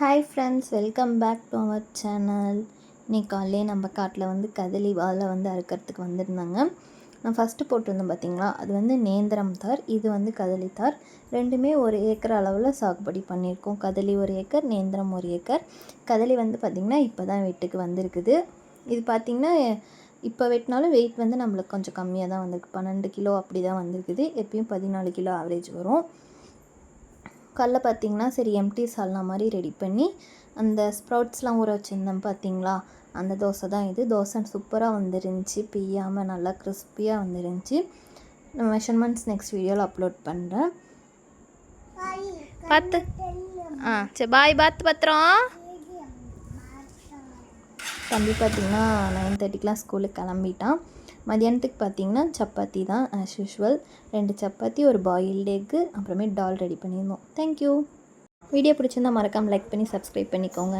Hi friends welcome back to our channel இன்னைக்கு காலையிலே நம்ம காட்டில் வந்து கதலி வாழை வந்து அறுக்கிறதுக்கு வந்திருந்தாங்க. நான் ஃபஸ்ட்டு போட்டிருந்தேன் பார்த்தீங்களா அது வந்து நேந்திரம் தார் இது வந்து கதலி தார். ரெண்டுமே ஒரு ஏக்கர் அளவில் சாகுபடி பண்ணியிருக்கோம். கதலி ஒரு ஏக்கர் நேந்திரம் ஒரு ஏக்கர். கதலி வந்து பார்த்திங்கன்னா இப்போ தான் வீட்டுக்கு வந்திருக்குது. இது பார்த்திங்கன்னா இப்போ வெட்டினாலும் வெயிட் வந்து நம்மளுக்கு கொஞ்சம் கம்மியாக தான் வந்திருக்கு. பன்னெண்டு கிலோ அப்படி தான் வந்திருக்குது. எப்பயும் பதினாலு கிலோ ஆவரேஜ் வரும். கல்ல பார்த்திங்கன்னா சரி எம்டி சால்னா மாதிரி ரெடி பண்ணி அந்த ஸ்ப்ரவுட்ஸ்லாம் ஊற வச்சுருந்தேன் பார்த்தீங்களா? அந்த தோசை தான் இது. தோசை சூப்பராக வந்துருந்துச்சு. பிய்யாமல் நல்லா கிறிஸ்பியாக வந்துருந்துச்சு. நான் மெஷர்மெண்ட்ஸ் நெக்ஸ்ட் வீடியோவில் அப்லோட் பண்ணுறேன் பார்த்து. ஆ சரி பாய் பார்த்து பத்திரம். தம்பி பார்த்திங்கன்னா நைன் தேர்ட்டிக்கெலாம் ஸ்கூலுக்கு கிளம்பிட்டான். மதியானத்துக்கு பார்த்தீங்கன்னா சப்பாத்தி தான் ஆஸ் யூஷுவல் ரெண்டு சப்பாத்தி ஒரு பாயில்டு எக்கு அப்புறமே டால் ரெடி பண்ணியிருந்தோம். தேங்க்யூ வீடியோ பிடிச்சிருந்தா மறக்காமல் லைக் பண்ணி சப்ஸ்கிரைப் பண்ணிக்கோங்க.